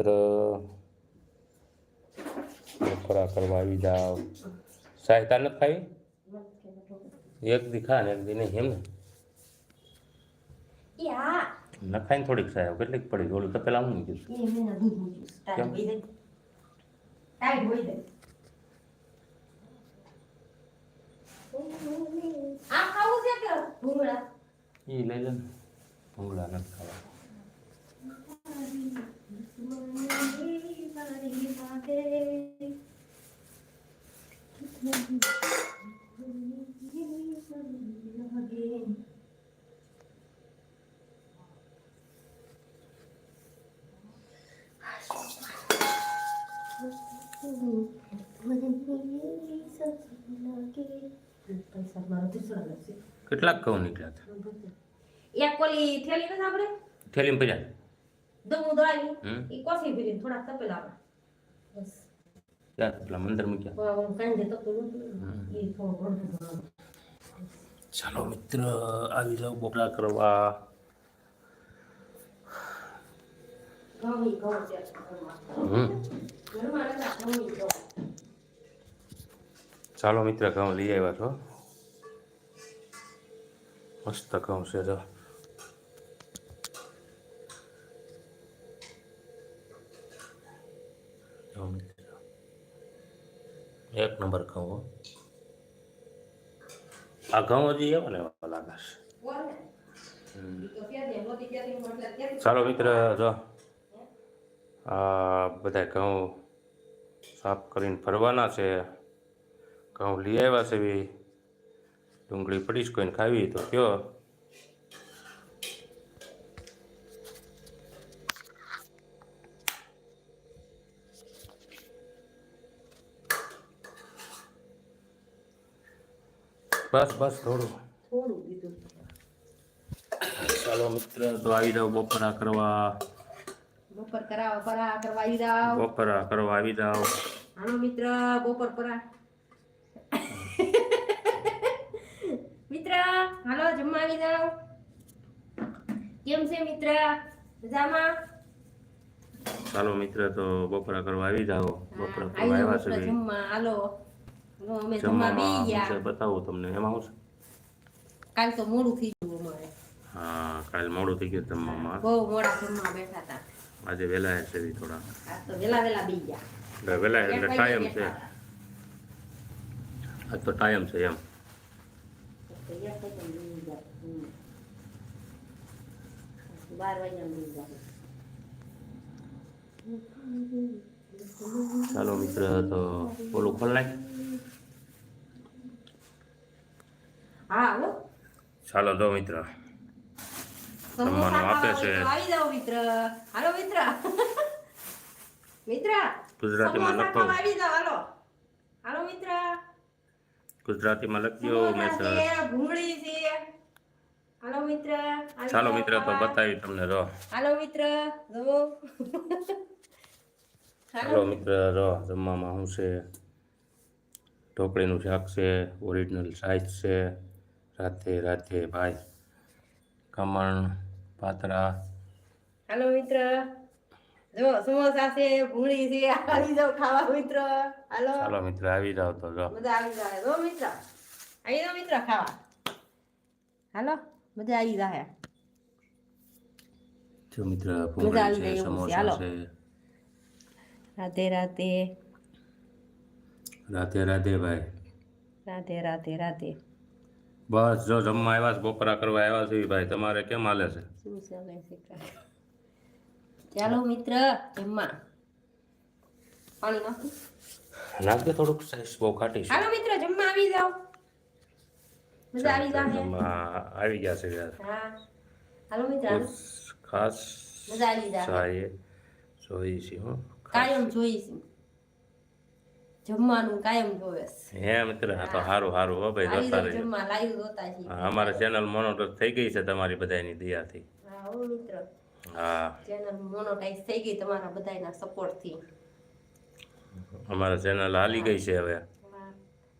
મિત્ર બપોરા કરવા આવી જાઓ. સહાયતા નથી ખાવી એક દી ખા ને એક દી નહીં એમ ને? યા. ને થોડીક સાહેબ કેટલીક પડી ઓલું તો પેલા હું કે એ લઈ લે ભૂંગળા નથી ખાવા પૈસા મારો દૂસરો નથી કેટલાક કહું નીકળ્યા હતા. એક ઓલી થેલી નથી આપણે? થેલીમાં પડ્યા દમું દળાવી એ કોસી ભીરી થોડા તપેલા બસ. ત્યાં પેલા મંદિર મૂક્યા. કાંઈ તપેલું એ થોડું ચાલો મિત્ર આવી જાવ બોકડા કરવા. ચાલો મિત્ર ઘઉં લઈ આવ્યા છો. મસ્ત ઘઉં છે જો મિત્ર. એક નંબર ઘઉં. આ ઘઉં હજી એવા ને એવા લાગે છે ચાલો મિત્ર, જો આ બધા ઘઉં સાફ કરીને ફરવાના છે ઘઉં લઈ આવ્યા છે બી ડુંગળી પડીશ કોઈને ખાવી તો કયો બસ બસ થોડું. થોડું દીધું ચાલો મિત્ર તો આવી જાવ બપોરા કરવા. બપોર કરાવ પરા કરવા આવી જાવ બપોરા કરવા આવી જાવ હાલો મિત્ર બપોર પરા મિત્ર હાલો જમવા આવી જાવ કેમ છે મિત્ર? મજામાં? ચાલો મિત્ર તો બપોરા કરવા આવી જાઓ. બપોરા કરવા આવી આવ્યા જાવ છે. હાલો, અમે જમવા બેસી ગયા બતાવું તમને. એમાં શું કાલ તો મોડું થઈ ગયું અમારે. હા કાલ મોડું થઈ ગયું જમવામાં. બહુ મોડા જમવા બેઠા હતા આજે છે થોડા. તો વેલા વેલા બેસી ગયા. એટલે ટાઈમ છે. આજ તો ટાઈમ છે એમ. બાર વાગ્યા ચાલો મિત્ર તો ઓલું ખોલ નાખ ચાલો દો મિત્ર. જમવાનું આપે છે. મિત્ર. હાલો મિત્ર. મિત્ર ગુજરાતીમાં લખો. આવી જાઓ હાલો. હાલો મિત્ર. ગુજરાતીમાં લખજો મેસેજ ભૂંગળી છે. હાલો મિત્ર. ચાલો મિત્ર તો બતાવી તમને જો. હાલો મિત્ર. જુઓ. ચાલો મિત્ર જમવામાં શું છે? ઢોકળીનું શાક છે ઓરિજિનલ સાઈઝ છે રાતે રાતે ભાઈ. કમણ પાતરા. હાલો મિત્ર. જો સમોસા છે ભૂંગળી છે આવી જાઓ ખાવા મિત્ર. હાલો. ચાલો મિત્ર આવી જાવ તો જો. મજા આવી જાય જો મિત્ર. આવી જાવ મિત્ર ખાવા. હાલો. મજા આવી જાય જો મિત્ર ભૂંગળી છે. સમોસા હાલો. છે. રાધે રાધે. રાધે રાધે ભાઈ. રાધે રાધે રાધે. બસ જો જમવા આવ્યા છે બપોરા કરવા આવ્યા છે ભાઈ તમારે કેમ હાલે છે? શું ચાલે છે ચાલો મિત્ર જમવા. પાણી નાખું? નાખજો થોડુંક સાઈઝ બહુ ખાટી છે. હાલો મિત્ર જમવા આવી જાઓ. મજા આવી જમવા આવી ગયા છે યાર. હા. હાલો મિત્ર ખાસ મજા આવી જાય ચાહીએ જોઈ છે હો. કાયમ જોઈશ જમવાનું કાયમ જોવે હે મિત્ર આ તો સારું સારું હો ભાઈ જોતા રહેજો જમવા લાઈવ જોતા છીએ. અમારા અમારે ચેનલ મોનોટાઈઝ થઈ ગઈ છે તમારી બધાની દયાથી. હા હો મિત્ર. હા. ચેનલ મોનોટાઈઝ થઈ ગઈ તમારા બધાના સપોર્ટથી. અમારા ચેનલ હાલી ગઈ છે હવે.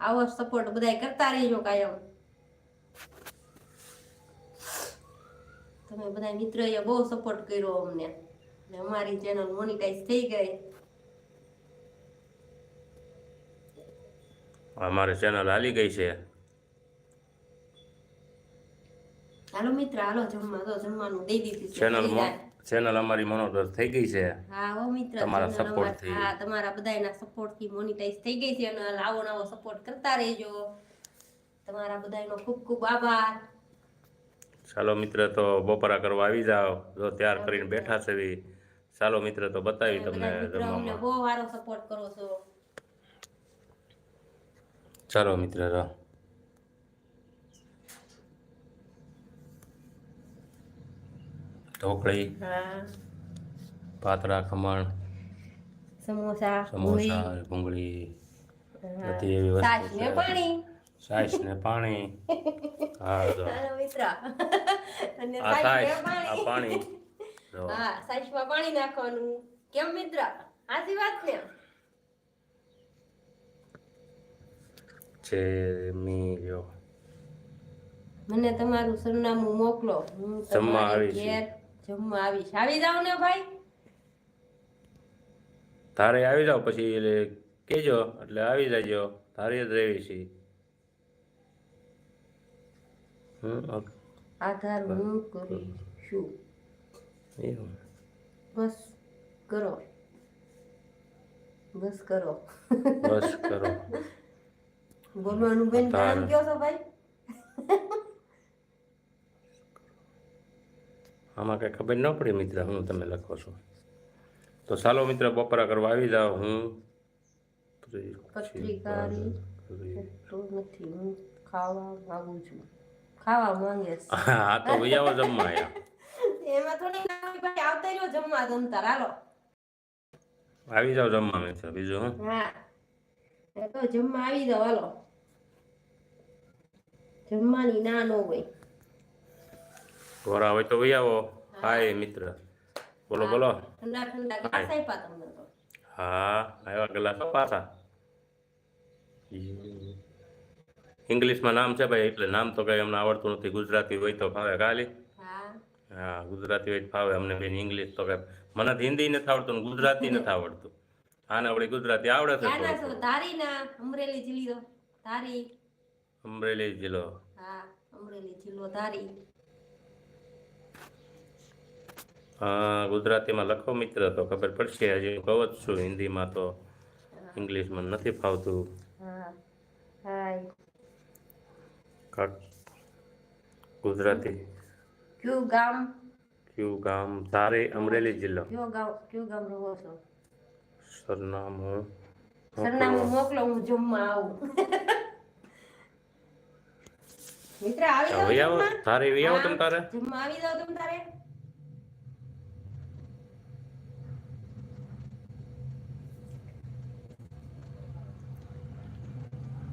આવો સપોર્ટ બધાય કરતા રહેજો કાયમ. તમે બધા મિત્રએ બહુ સપોર્ટ કર્યો અમને. ને અમારી ચેનલ મોનિટાઈઝ થઈ ગઈ. અમારી ચેનલ હાલી ગઈ છે. હાલો મિત્ર હાલો જમવા તો જમવાનું દઈ દીધી ચેનલ ચેનલ અમારી મોનોટર થઈ ગઈ છે. હા હો મિત્ર તમારા સપોર્ટથી. હા તમારા બધાના સપોર્ટથી મોનેટાઇઝ થઈ ગઈ છે અને લાવો નવો સપોર્ટ કરતા રહેજો. તમારા બધાનો ખૂબ ખૂબ આભાર. ચાલો મિત્ર તો બપોરા કરવા આવી જાઓ. જો તૈયાર કરીને બેઠા છે. ચાલો મિત્ર તો બતાવી તમને અમને બહુ સારો સપોર્ટ કરો છો. ચાલો મિત્ર ઢોકળી હા. પાતળા ખમણ સમોસા સમોસા ભૂંગળી. બધી એવી વસ્તુ છે. પાણી. ને પાણી. હા જો હાલો મિત્ર. અને આ છાશ આ પાણી. હા પાણી નાખવાનું. કેમ મિત્ર? સાચી વાત ને? જેમીયો મને તમારું સરનામું મોકલો. હું જમવા. ઘેર જમવા આવીશ. આવી જાવ ને ભાઈ? તારે આવી જાવ પછી એટલે કેજો એટલે આવી જાજો. તારે જ રહેવી છે. આધાર હું કરીશું એવું. બસ કરો. બસ કરો. બસ કરો. બોલવાનું બેન. કામ કયો છો ભાઈ? આમાં કઈ ખબર ન પડી મિત્ર હું તમે લખો છો. તો ચાલો મિત્ર બપોરા કરવા આવી જાઓ હું. પત્રિકારી. નથી હું ખાવા માંગુ છું. ખાવા માંગે હા તો ભાઈ આવો જમવા આયા. એમાં થોડી ભાઈ આવતા રહ્યો જમવા જમતા હાલો. આવી જાવ જમવા મેં બીજું હું. હા. એ તો જમવા આવી જાવ હાલો. જમવાની ના નો હોય. ઘોરા હોય તો ભાઈ આવો. હાય મિત્ર. બોલો બોલો. ઠંડા ઠંડા ગ્લાસ આપ્યા તમને તો. હા આવ્યા ગ્લાસ પાછા. ઇંગ્લિશમાં નામ છે ભાઈ એટલે નામ તો કઈ અમને આવડતું નથી. ગુજરાતી હોય તો ભાવે ખાલી. હા ગુજરાતી હોય ફાવે. અમને બેન ઇંગ્લિશ તો કઈ મને હિન્દી નથી આવડતું ને ગુજરાતી નથી આવડતું. આને આપણે ગુજરાતી આવડે છે ધારી ના અમરેલી જિલ્લો ધારી. અમરેલી જિલ્લો. હા અમરેલી જિલ્લો ધારી. હા ગુજરાતીમાં લખો મિત્ર તો ખબર પડશે. આજે હું કહું જ છું હિન્દીમાં તો ઇંગ્લિશમાં નથી ફાવતું. ગુજરાતી. કયું ગામ કયું ગામ તારે અમરેલી જિલ્લો કયો ગામ કયું ગામ રહો છો સરનામું સરનામું મોકલો હું જમવા આવું મિત્ર આવી જાવ હવે આવો જમવા? તારે એવી આવો તમે હા, તારે જમવા આવી જાવ તમ તારે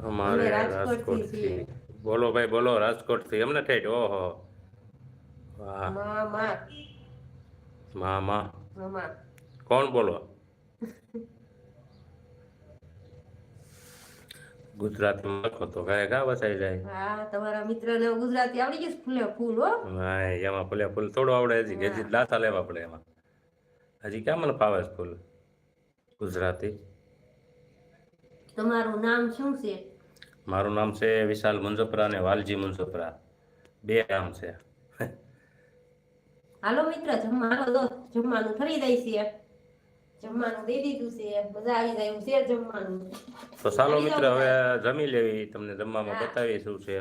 અમારે અમે રાજકોટથી રાજકોટથી છીએ. બોલો ભાઈ બોલો રાજકોટથી એમને ઠેઠ ઓહો મામા. મામા. કોણ બોલો? ગુજરાતમાં લખો તો કાંઈ કા વસાઈ જાય. હા તમારા મિત્રને ગુજરાતી આવડી ગયું છે ફૂલે ફૂલ હો. હા એમાં ફૂલે ફૂલ થોડું આવડે હજી હજી દાતા લેવા પડે એમાં. હજી ક્યાં મને ફાવે છે ફૂલ? ગુજરાતી. તમારું નામ શું છે? મારું નામ છે વિશાલ મુંજપરા અને વાલજી મુંજપરા બે નામ છે. હાલો મિત્ર જમવાનું દો. જમવાનું ફરી દઈ છે. જમવાનું દઈ દીધું છે. મજા આવી જાય એવું છે જમવાનું. તો ચાલો મિત્ર હવે જમી લેવી તમને જમવામાં બતાવીએ બતાવી શું છે.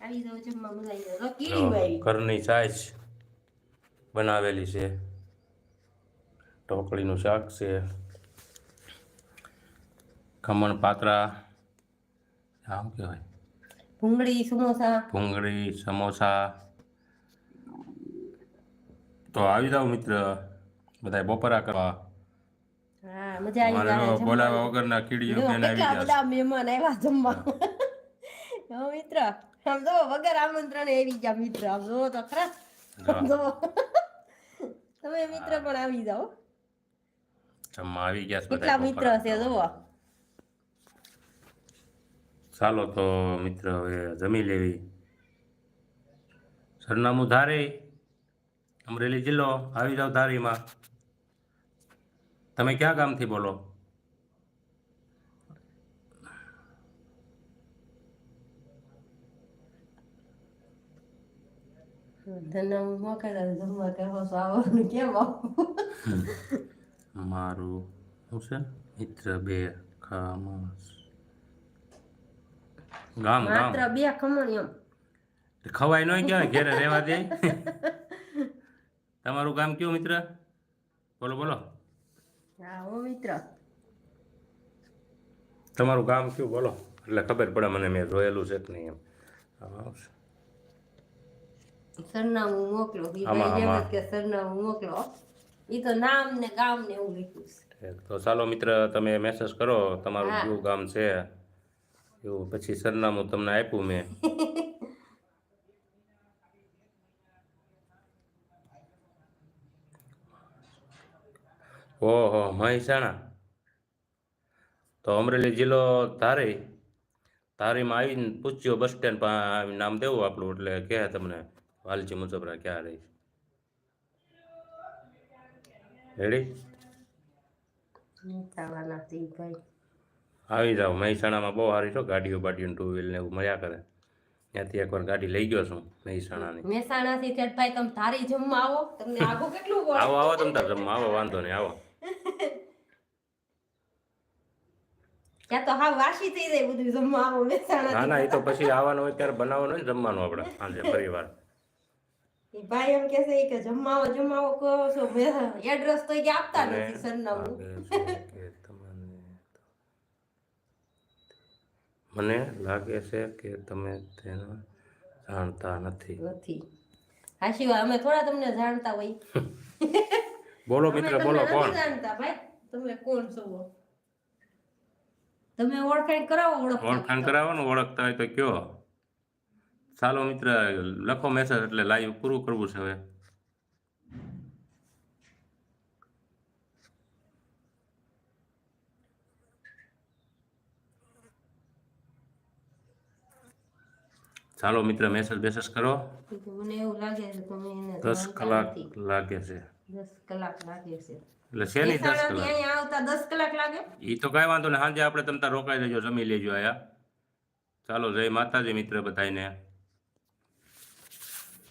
આવી જાવ જમવા મજા આવી જાય. કીડી ભાઈ. ઘરની સાઈજ બનાવેલી છે. ઢોકળીનું શાક છે. ખમણ પાતરા. આમ કહેવાય? ભૂંગળી સમોસા. ભૂંગળી સમોસા. તો આવી જાઓ મિત્ર. બધા બપોરા કરવા. બોલાવ્યા વગરના કીડીઓ મહેમાન આવ્યા જમવા. મિત્ર આમ જો વગર આમંત્રણ આવી ગયા મિત્ર. આમ જો તો ખરા. જો તમે મિત્ર પણ આવી જાઓ. જમવા આવી ગયા કેટલા મિત્ર છે જુઓ ચાલો તો મિત્ર હવે જમી લેવી. સરનામું ધારી. અમરેલી જિલ્લો આવી જાઓ ધારીમાં. તમે ક્યાં ગામથી બોલો? મારું શું છે મિત્ર બે ખામસ ગામ ગામ. બે ખમણ એમ ખવાય નહીં કહેવાય ઘેરે રહેવા દે. તમારું ગામ કયું મિત્ર? બોલો બોલો. મિત્ર. તમારું ગામ કયું? બોલો. એટલે ખબર પડે મને મેં જોયેલું છે કે નહીં એમ. આવશે. સરનામું મોકલો. કે સરનામું મોકલો. એ તો નામ ને ગામ ને એવું લખ્યું છે. તો ચાલો મિત્ર તમે મેસેજ કરો. તમારું. કયું ગામ છે? એવું પછી સરનામું તમને આપ્યું મેં. ઓહો મહેસાણા. તો અમરેલી જિલ્લો ધારી. ધારીમાં આવીને પૂછ્યો બસ સ્ટેન્ડ પર નામ દેવું આપણું એટલે કહે તમને વાલજી મુજબરા ક્યાં રહી રેડી આવી જાઓ મહેસાણામાં બહુ સારી છો ગાડીઓ બાડીઓ ટુ વ્હીલ ને એવું મળ્યા કરે. ત્યાંથી એકવાર ગાડી લઈ ગયો છું મહેસાણાની. મહેસાણા થી ભાઈ તમે ધારી જમવા આવો તમને આગો કેટલું આવો આવો તમ તાર જમવા આવો વાંધો નહીં આવો. ત્યાં તો હા વાસી થઈ જાય બધું જમવા આવો મહેસાણા ના ના એ તો પછી આવવાનું હોય ત્યારે બનાવવાનું હોય જમવાનું આપણે સાંજે પરિવાર. ભાઈ એમ કે છે કે જમવાઓ જમવાઓ કહો છો એડ્રેસ તો ઈ આપતા મને નથી સરનામું. લાગે છે કે તમે મને લાગે છે કે તમે તેને જાણતા નથી. નથી. હાશી અમે થોડા તમને જાણતા હોય. બોલો મિત્ર બોલો કોણ? જાણતા ભાઈ. તમે કોણ છો? તમે ઓળખાણ કરાવો ઓળખ ઓળખાણ કરાવવાનું ઓળખતા હોય તો કયો. ચાલો મિત્ર લખો મેસેજ એટલે લાઈવ પૂરું કરવું છે હવે. ચાલો મિત્ર મેસેજ બેસેજ કરો. મને એવું લાગે છે તમે દસ કલાક લાગે છે. દસ કલાક લાગે છે. એટલે શેની દસ કલાક? અહીંયા આવતા દસ કલાક લાગે? એ તો કાંઈ વાંધો નહીં. સાંજે આપણે તમ રોકાઈ જજો જમી લેજો આયા ચાલો જય માતાજી મિત્ર બધાને